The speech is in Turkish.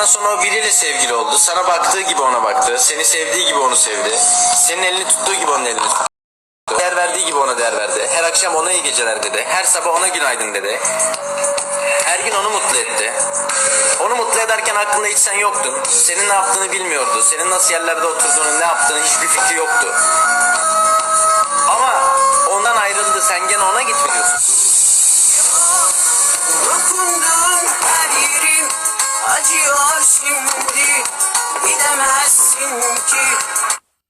Ondan sonra o biriyle sevgili oldu. Sana baktığı gibi ona baktı. Seni sevdiği gibi onu sevdi. Senin elini tuttuğu gibi onun elini tuttu. Değer verdiği gibi ona değer verdi. Her akşam ona iyi geceler dedi. Her sabah ona günaydın dedi. Her gün onu mutlu etti. Onu mutlu ederken aklında hiç sen yoktun. Senin ne yaptığını bilmiyordu. Senin nasıl yerlerde oturduğunu, ne yaptığını hiçbir fikri yoktu. Ama ondan ayrıldı. Sen gene ona git mi diyorsun? Dokunduğun her yerim demezsin ki